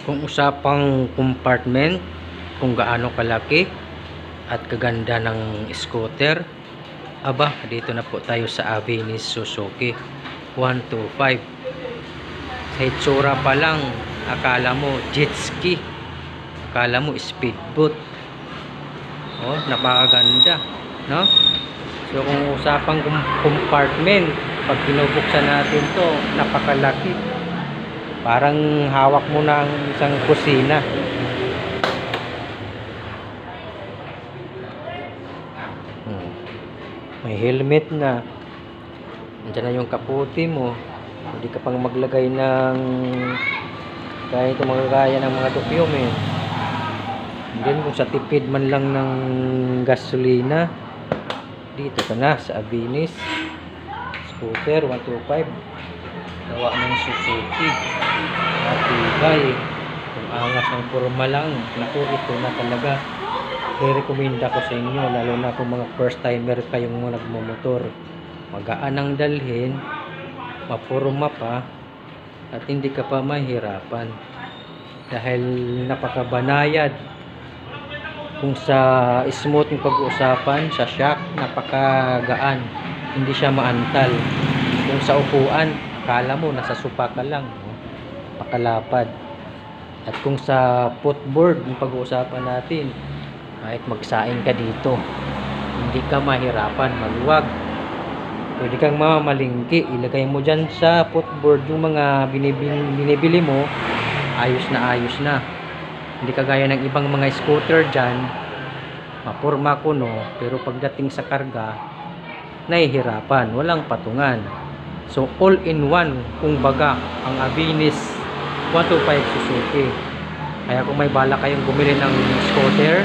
Kung usapang compartment, kung gaano kalaki at kaganda ng scooter, aba, dito na po tayo sa Avinis Suzuki 125. Sa itsura pa lang, akala mo jet ski. Akala mo speedboat. Oh, napakaganda, no? So kung usapang compartment, pag binubuksan natin to, napakalaki. Parang hawak mo ng isang kusina. Hmm. May helmet na. Nandiyan na yung kaputi mo. Hindi ka pang maglagay ng kahit magagaya ng mga document. And then kung sa tipid man lang ng gasolina, dito ka na sa Abinis. Scooter 125. Gawa ng Suzuki. Matibay. Kung angas ng forma lang, naku, ito na talaga. I-recommenda ko sa inyo, lalo na kung mga first timer kayong mga nagmumotor. Magaan ang dalhin, mapurma pa, at hindi ka pa mahirapan. Dahil napakabanayad. Kung sa smooth yung pag-uusapan, sa shock, napakagaan. Hindi siya maantal. Kung sa upuan, akala mo nasa sopa ka lang. No? Pakalapad. At kung sa footboard, yung pag-uusapan natin, kahit magsaing ka dito, hindi ka mahirapan, maluwag. Pwede kang mamamalingki, ilagay mo dyan sa footboard yung mga binibili, binibili mo, ayos na ayos na. Hindi kagaya ng ibang mga scooter dyan, mapurma ko no, pero pagdating sa karga, nahihirapan, walang patungan. So all in one, kung baga, ang Avinis 125 Suzuki. Kaya kung may bala kayong bumili ng scooter,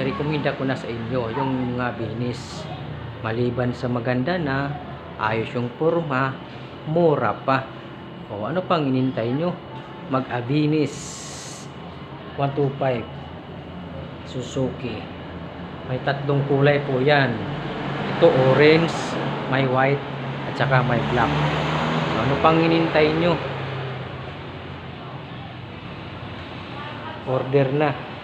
i-recommenda ko na sa inyo yung mga binis maliban sa maganda na ayos yung forma mura pa. O ano pang inintay nyo? Mag Avinis 125 Suzuki. May tatlong kulay po yan. Ito orange may white saka may black. Ano pang inintay nyo? Order na